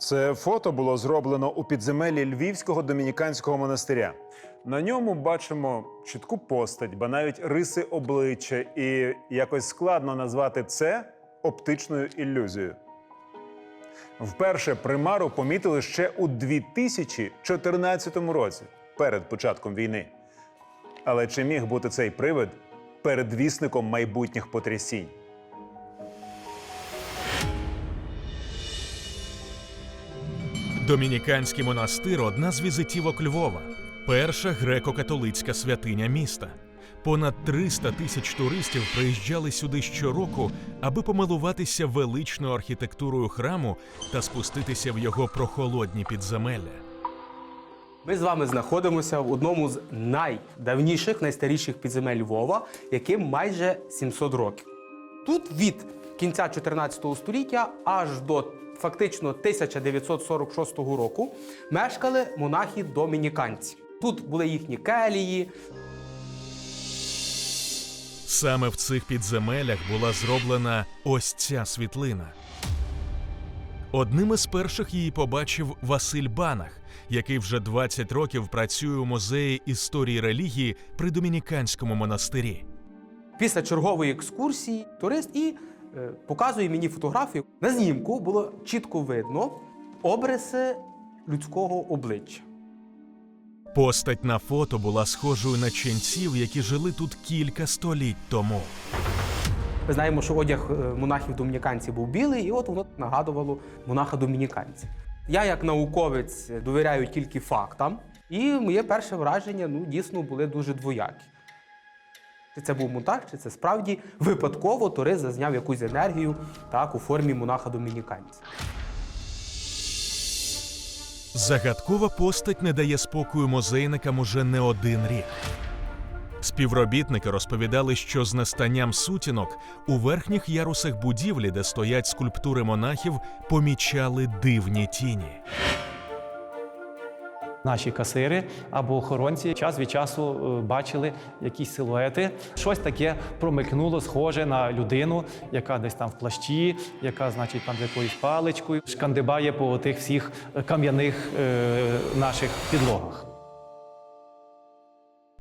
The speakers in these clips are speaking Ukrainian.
Це фото було зроблено у підземеллі Львівського домініканського монастиря. На ньому бачимо чітку постать, ба навіть риси обличчя, і якось складно назвати це оптичною ілюзією. Вперше примару помітили ще у 2014 році, перед початком війни. Але чи міг бути цей привид передвісником майбутніх потрясінь? Домініканський монастир одна з візитівок Львова, перша греко-католицька святиня міста. Понад 300 тисяч туристів приїжджали сюди щороку, аби помилуватися величною архітектурою храму та спуститися в його прохолодні підземелля. Ми з вами знаходимося в одному з найдавніших, найстаріших підземель Львова, яким майже 700 років. Тут від кінця 14 століття аж до фактично 1946 року мешкали монахи-домініканці. Тут були їхні келії, Саме в цих підземеллях була зроблена ось ця світлина. Одним із перших її побачив Василь Банах, який вже 20 років працює у музеї історії релігії при домініканському монастирі. Після чергової екскурсії турист і показує мені фотографію. На знімку було чітко видно обриси людського обличчя. Постать на фото була схожою на ченців, які жили тут кілька століть тому. Ми знаємо, що одяг е, монахів домініканців був білий, і от воно нагадувало монаха домініканця. Я, як науковець, довіряю тільки фактам, і моє перше враження ну, дійсно були дуже двоякі. Чи це був монтаж, чи це справді випадково турист зазняв якусь енергію так, у формі монаха домініканця. Загадкова постать не дає спокою музейникам уже не один рік. Співробітники розповідали, що з настанням сутінок у верхніх ярусах будівлі, де стоять скульптури монахів, помічали дивні тіні. Наші касири або охоронці час від часу е, бачили якісь силуети. Щось таке промикнуло, схоже на людину, яка десь там в плащі, яка, значить, там з якоюсь паличкою шкандибає по тих всіх е, кам'яних е, наших підлогах.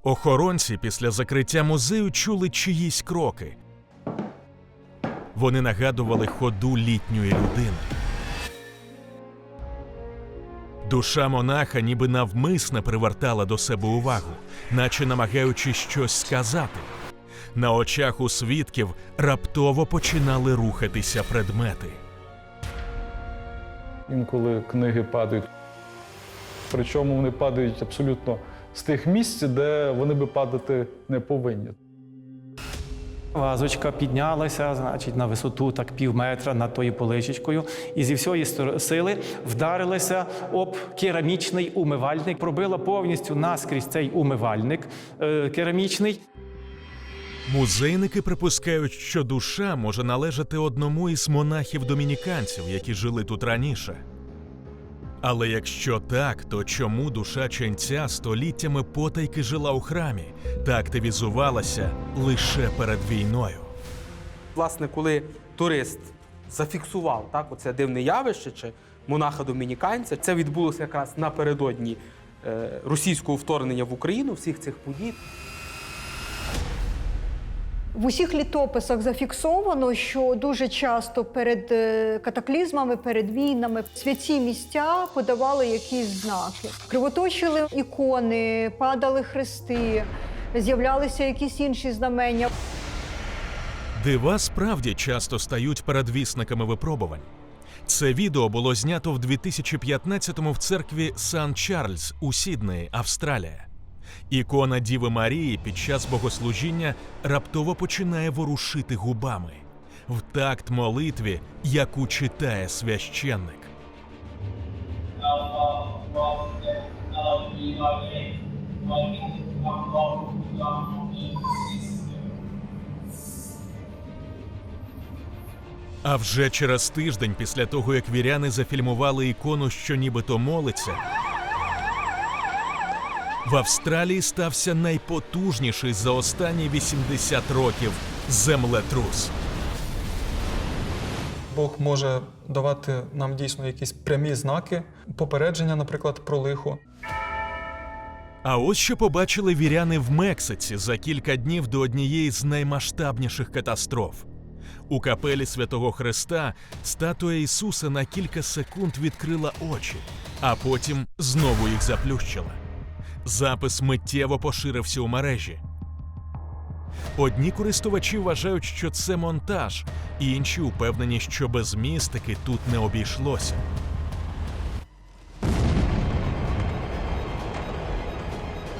Охоронці після закриття музею чули чиїсь кроки. Вони нагадували ходу літньої людини. Душа монаха ніби навмисне привертала до себе увагу, наче намагаючись щось сказати. На очах у свідків раптово починали рухатися предмети. Інколи книги падають. Причому вони падають абсолютно з тих місць, де вони би падати не повинні. Вазочка піднялася, значить, на висоту так пів метра над тою поличечкою, і зі всієї сили вдарилася об керамічний умивальник, пробила повністю наскрізь цей умивальник е, керамічний. Музейники припускають, що душа може належати одному із монахів-домініканців, які жили тут раніше. Але якщо так, то чому душа ченця століттями потайки жила у храмі та активізувалася лише перед війною? Власне, коли турист зафіксував так, оце дивне явище чи монаха домініканця, це відбулося якраз напередодні е, російського вторгнення в Україну, всіх цих подій. В усіх літописах зафіксовано, що дуже часто перед е, катаклізмами, перед війнами святі місця подавали якісь знаки. Кривоточили ікони, падали хрести, з'являлися якісь інші знамення. Дива справді часто стають передвісниками випробувань. Це відео було знято в 2015-му в церкві Сан Чарльз у Сіднеї, Австралія. Ікона Діви Марії під час богослужіння раптово починає ворушити губами в такт молитві, яку читає священник. А вже через тиждень після того, як віряни зафільмували ікону, що нібито молиться, в Австралії стався найпотужніший за останні 80 років землетрус. Бог може давати нам дійсно якісь прямі знаки, попередження, наприклад, про лихо. А ось що побачили віряни в Мексиці за кілька днів до однієї з наймасштабніших катастроф. У капелі Святого Христа статуя Ісуса на кілька секунд відкрила очі, а потім знову їх заплющила. Запис миттєво поширився у мережі. Одні користувачі вважають, що це монтаж, інші упевнені, що без містики тут не обійшлося.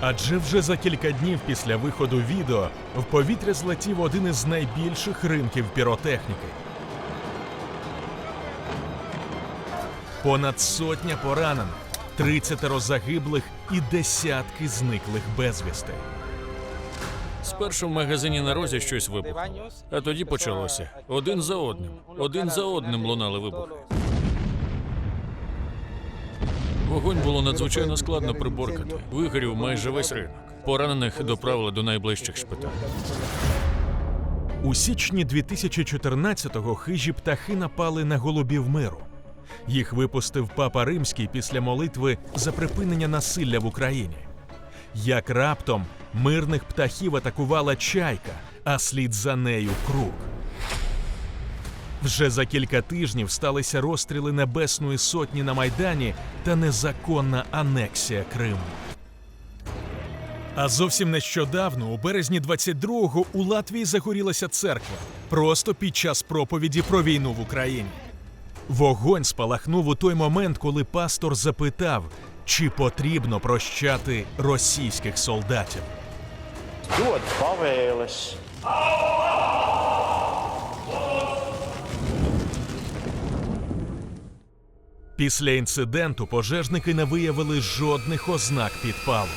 Адже вже за кілька днів після виходу відео в повітря злетів один із найбільших ринків піротехніки. Понад сотня поранених, 30 загиблих і десятки зниклих безвісти. Спершу в магазині на розі щось вибухнуло, а тоді почалося. Один за одним, один за одним лунали вибухи. Вогонь було надзвичайно складно приборкати. Вигорів майже весь ринок. Поранених доправили до найближчих шпиталів. У січні 2014-го хижі птахи напали на голубів миру. Їх випустив папа Римський після молитви за припинення насилля в Україні. Як раптом мирних птахів атакувала чайка, а слід за нею круг. Вже за кілька тижнів сталися розстріли Небесної сотні на Майдані та незаконна анексія Криму. А зовсім нещодавно, у березні 22-го, у Латвії загорілася церква просто під час проповіді про війну в Україні. Вогонь спалахнув у той момент, коли пастор запитав, чи потрібно прощати російських солдатів. Dod Після інциденту пожежники не виявили жодних ознак підпалу.